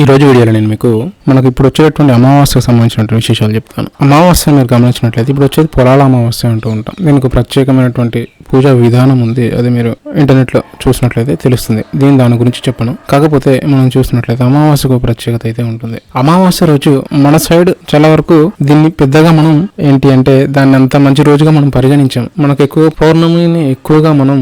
ఈ రోజు వీడియోలో నేను మీకు మనకు ఇప్పుడు వచ్చేటువంటి అమావాస్యకు సంబంధించినటువంటి విశేషాలు చెప్తాను. అమావాస్య మీరు గమనించినట్లయితే ఇప్పుడు వచ్చేది పొలాల అమావాస్య అంటూ ఉంటాం. దీనికి ప్రత్యేకమైనటువంటి పూజా విధానం ఉంది. అది మీరు ఇంటర్నెట్లో చూసినట్లయితే తెలుస్తుంది. దీని దాని గురించి చెప్పను. కాకపోతే మనం చూసినట్లయితే అమావాస్యకు ప్రత్యేకత అయితే ఉంటుంది. అమావాస్య రోజు మన సైడ్ చాలా వరకు దీన్ని పెద్దగా మనం ఏంటి అంటే దాన్ని అంత మంచి రోజుగా మనం పరిగణించాం. మనకు ఎక్కువ పౌర్ణమిని ఎక్కువగా మనం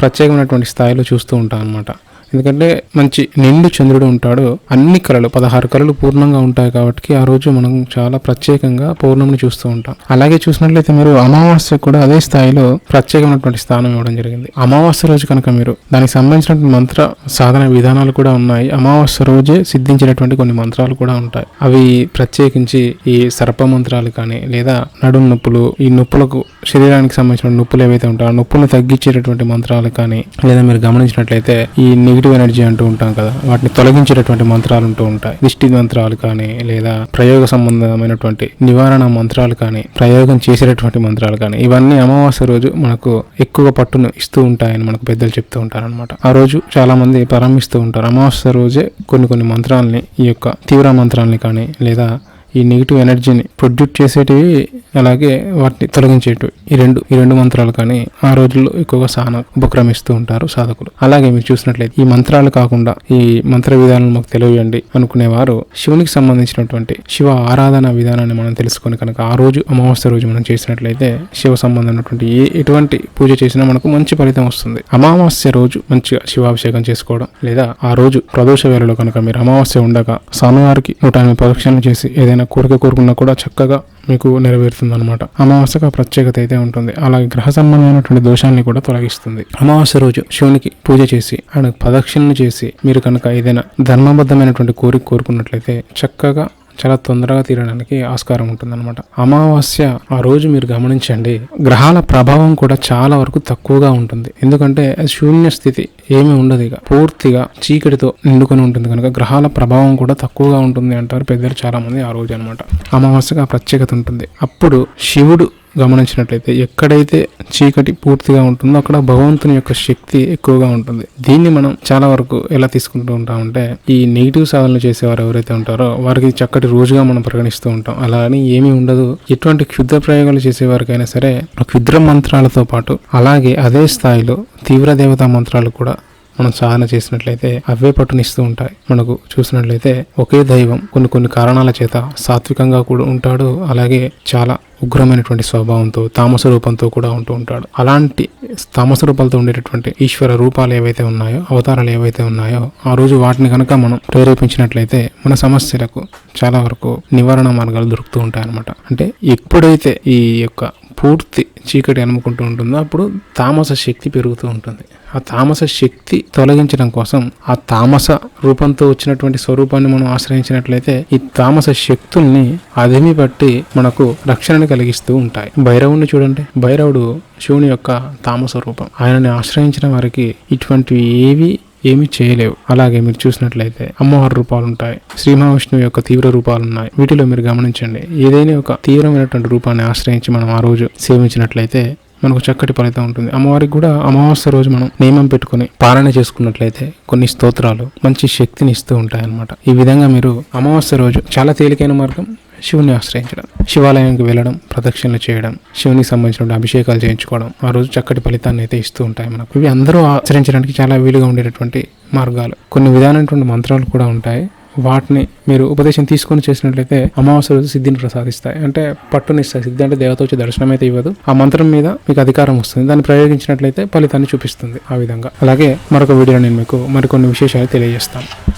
ప్రత్యేకమైనటువంటి స్థాయిలో చూస్తూ ఉంటాం అనమాట ఎందుకంటే మంచి నిండు చంద్రుడు ఉంటాడు. అన్ని కళలు పదహారు కళలు పూర్ణంగా ఉంటాయి కాబట్టి ఆ రోజు మనం చాలా ప్రత్యేకంగా పౌర్ణమిని చూస్తూ ఉంటాం. అలాగే చూసినట్లయితే మీరు అమావాస్య కూడా అదే స్థాయిలో ప్రత్యేకమైనటువంటి స్థానం ఇవ్వడం జరిగింది. అమావాస్య రోజు కనుక మీరు దానికి సంబంధించినటువంటి మంత్ర సాధన విధానాలు కూడా ఉన్నాయి. అమావాస్య రోజే సిద్ధించినటువంటి కొన్ని మంత్రాలు కూడా ఉంటాయి. అవి ప్రత్యేకించి ఈ సర్ప మంత్రాలు కానీ లేదా నడుము నొప్పులు ఈ నొప్పులకు శరీరానికి సంబంధించిన నొప్పులు ఏవైతే ఉంటాయో ఆ నొప్పులను తగ్గించేటటువంటి మంత్రాలు కానీ లేదా మీరు గమనించినట్లయితే ఈ నెగిటివ్ ఎనర్జీ అంటూ ఉంటాం కదా వాటిని తొలగించేటటువంటి మంత్రాలు ఉంటూ ఉంటాయి. దిష్టి మంత్రాలు కానీ లేదా ప్రయోగ సంబంధమైనటువంటి నివారణ మంత్రాలు కానీ ప్రయోగం చేసేటటువంటి మంత్రాలు కానీ ఇవన్నీ అమావాస్య రోజు మనకు ఎక్కువ పట్టును ఇస్తూ ఉంటాయని మనకు పెద్దలు చెప్తూ ఉంటారు అనమాట ఆ రోజు చాలా మంది ప్రారంభిస్తూ ఉంటారు. అమావాస్య రోజే కొన్ని కొన్ని మంత్రాలని ఈ యొక్క తీవ్ర మంత్రాలని కానీ లేదా ఈ నెగిటివ్ ఎనర్జీని ప్రొడ్యూట్ చేసేటివి అలాగే వాటిని తొలగించేటివి. ఈ రెండు ఈ రెండు మంత్రాలు కానీ ఆ రోజుల్లో ఎక్కువగా సాధన ఉపక్రమిస్తూ ఉంటారు సాధకులు. అలాగే మీరు చూసినట్లయితే ఈ మంత్రాలు కాకుండా ఈ మంత్ర విధానం మాకు తెలియజేయండి అనుకునేవారు. శివునికి సంబంధించినటువంటి శివ ఆరాధన విధానాన్ని మనం తెలుసుకొని కనుక ఆ రోజు అమావాస్య రోజు మనం చేసినట్లయితే శివ సంబంధమైనటువంటి ఏ ఎటువంటి పూజ చేసినా మనకు మంచి ఫలితం వస్తుంది. అమావాస్య రోజు మంచిగా శివాభిషేకం చేసుకోవడం లేదా ఆ రోజు ప్రదోష వేళలో కనుక మీరు అమావాస్య ఉండగా స్వామివారికి నూట ఎనభై ప్రదక్షిణలు చేసి ఏదైనా కోరిక కోరుకున్నా కూడా చక్కగా మీకు నెరవేరుతుంది అనమాట అమావాస్యకు ఆ ప్రత్యేకత అయితే ఉంటుంది. అలాగే గ్రహ సంబంధమైనటువంటి దోషాన్ని కూడా తొలగిస్తుంది. అమావాస్య రోజు శివునికి పూజ చేసి ఆయన ప్రదక్షిణలు చేసి మీరు కనుక ఏదైనా ధర్మబద్ధమైనటువంటి కోరిక కోరుకున్నట్లయితే చక్కగా చాలా తొందరగా తీరడానికి ఆస్కారం ఉంటుందన్నమాట. అమావాస్య ఆ రోజు మీరు గమనించండి గ్రహాల ప్రభావం కూడా చాలా వరకు తక్కువగా ఉంటుంది. ఎందుకంటే శూన్య స్థితి ఏమీ ఉండదు ఇక. పూర్తిగా చీకటితో నిండుకొని ఉంటుంది కనుక గ్రహాల ప్రభావం కూడా తక్కువగా ఉంటుంది అంటారు పెద్దలు చాలా మంది ఆ రోజు అనమాట అమావాస్యగా ప్రత్యేకత ఉంటుంది. అప్పుడు శివుడు గమనించినట్లయితే ఎక్కడైతే చీకటి పూర్తిగా ఉంటుందో అక్కడ భగవంతుని యొక్క శక్తి ఎక్కువగా ఉంటుంది. దీన్ని మనం చాలా వరకు ఎలా తీసుకుంటూ ఉంటామంటే ఈ నెగిటివ్ సాధనలు చేసేవారు ఎవరైతే ఉంటారో వారికి చక్కటి రోజుగా మనం పరిగణిస్తూ ఉంటాం. అలా అని ఏమీ ఉండదు. ఎటువంటి క్షుద్ర ప్రయోగాలు చేసేవారికైనా సరే క్షుద్ర మంత్రాలతో పాటు అలాగే అదే స్థాయిలో తీవ్ర దేవతా మంత్రాలు కూడా మనం సాధన చేసినట్లయితే అవే పట్టునిస్తూ ఉంటాయి. మనకు చూసినట్లయితే ఒకే దైవం కొన్ని కొన్ని కారణాల చేత సాత్వికంగా కూడా ఉంటాడు. అలాగే చాలా ఉగ్రమైనటువంటి స్వభావంతో తామస రూపంతో కూడా ఉంటూ ఉంటాడు. అలాంటి తామస రూపాలతో ఉండేటటువంటి ఈశ్వర రూపాలు ఏవైతే ఉన్నాయో అవతారాలు ఏవైతే ఉన్నాయో ఆ రోజు వాటిని కనుక మనం ప్రేరేపించినట్లయితే మన సమస్యలకు చాలా వరకు నివారణ మార్గాలు దొరుకుతూ ఉంటాయి అన్నమాట అంటే ఎప్పుడైతే ఈ యొక్క పూర్తి చీకటి అనుకుంటూ ఉంటుందో అప్పుడు తామస శక్తి పెరుగుతూ ఉంటుంది. ఆ తామస శక్తి తొలగించడం కోసం ఆ తామస రూపంతో వచ్చినటువంటి స్వరూపాన్ని మనం ఆశ్రయించినట్లయితే ఈ తామస శక్తుల్ని అదిమి పట్టి మనకు రక్షణను కలిగిస్తూ ఉంటాయి. భైరవుని చూడండి. భైరవుడు శివుని యొక్క తామస రూపం. ఆయనని ఆశ్రయించిన వారికి ఇటువంటివి ఏవి ఏమీ చేయలేవు. అలాగే మీరు చూసినట్లయితే అమ్మవారి రూపాలు ఉంటాయి శ్రీ మహావిష్ణువు యొక్క తీవ్ర రూపాలు ఉన్నాయి వీటిలో మీరు గమనించండి. ఏదైనా ఒక తీవ్రమైనటువంటి రూపాన్ని ఆశ్రయించి మనం ఆ రోజు సేవించినట్లయితే మనకు చక్కటి ఫలితం ఉంటుంది. అమ్మవారికి కూడా అమావాస్య రోజు మనం నియమం పెట్టుకుని పాలన చేసుకున్నట్లయితే కొన్ని స్తోత్రాలు మంచి శక్తిని ఇస్తూ ఉంటాయి అన్నమాట ఈ విధంగా మీరు అమావాస్య రోజు చాలా తేలికైన మార్గం శివుని ఆశ్రయించడం శివాలయానికి వెళ్ళడం ప్రదక్షిణలు చేయడం శివునికి సంబంధించిన అభిషేకాలు చేయించుకోవడం ఆ రోజు చక్కటి ఫలితాన్ని అయితే ఇస్తూ ఉంటాయి మనకు. ఇవి అందరూ ఆచరించడానికి చాలా వీలుగా ఉండేటటువంటి మార్గాలు. కొన్ని విధానటువంటి మంత్రాలు కూడా ఉంటాయి. వాటిని మీరు ఉపదేశం తీసుకొని చేసినట్లయితే అమావాస్య రోజు సిద్ధిని ప్రసాదిస్తాయి. అంటే పట్టునిస్తాయి సిద్ధి అంటే దేవత వచ్చి దర్శనం అయితే ఇవ్వదు. ఆ మంత్రం మీద మీకు అధికారం వస్తుంది. దాన్ని ప్రయోగించినట్లయితే ఫలితాన్ని చూపిస్తుంది ఆ విధంగా. అలాగే మరొక వీడియో నేను మీకు మరికొన్ని విశేషాలు తెలియజేస్తాను.